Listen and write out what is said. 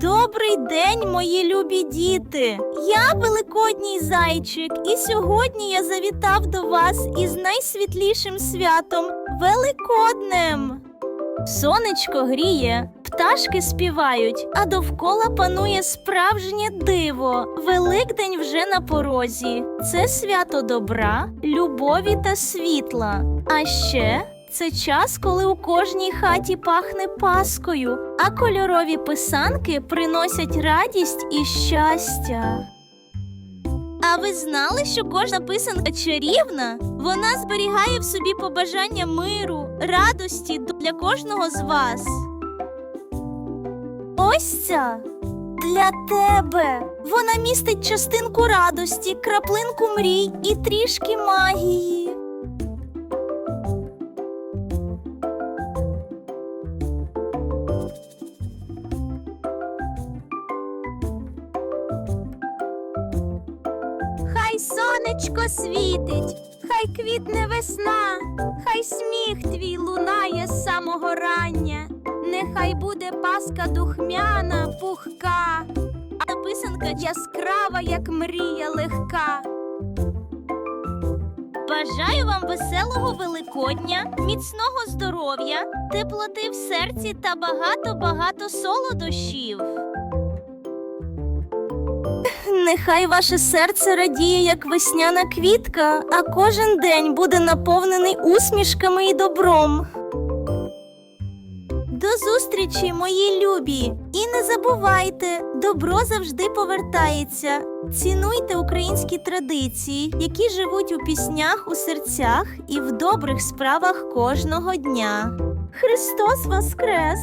Добрий день, мої любі діти! Я великодній зайчик, і сьогодні я завітав до вас із найсвітлішим святом Великоднем. Сонечко гріє, пташки співають, а довкола панує справжнє диво. Великдень вже на порозі. Це свято добра, любові та світла. А ще це час, коли у кожній хаті пахне паскою, а кольорові писанки приносять радість і щастя. А ви знали, що кожна писанка чарівна? Вона зберігає в собі побажання миру, радості для кожного з вас. Ось ця для тебе. Вона містить частинку радості, краплинку мрій і трішки магії. Сонечко світить, хай квітне весна, хай сміх твій лунає з самого рання. Нехай буде паска духмяна, пухка, а писанка яскрава, як мрія легка. Бажаю вам веселого Великодня, міцного здоров'я, теплоти в серці та багато-багато солодощів. Нехай ваше серце радіє, як весняна квітка, а кожен день буде наповнений усмішками і добром. До зустрічі, мої любі! І не забувайте, добро завжди повертається. Цінуйте українські традиції, які живуть у піснях у серцях і в добрих справах кожного дня. Христос Воскрес!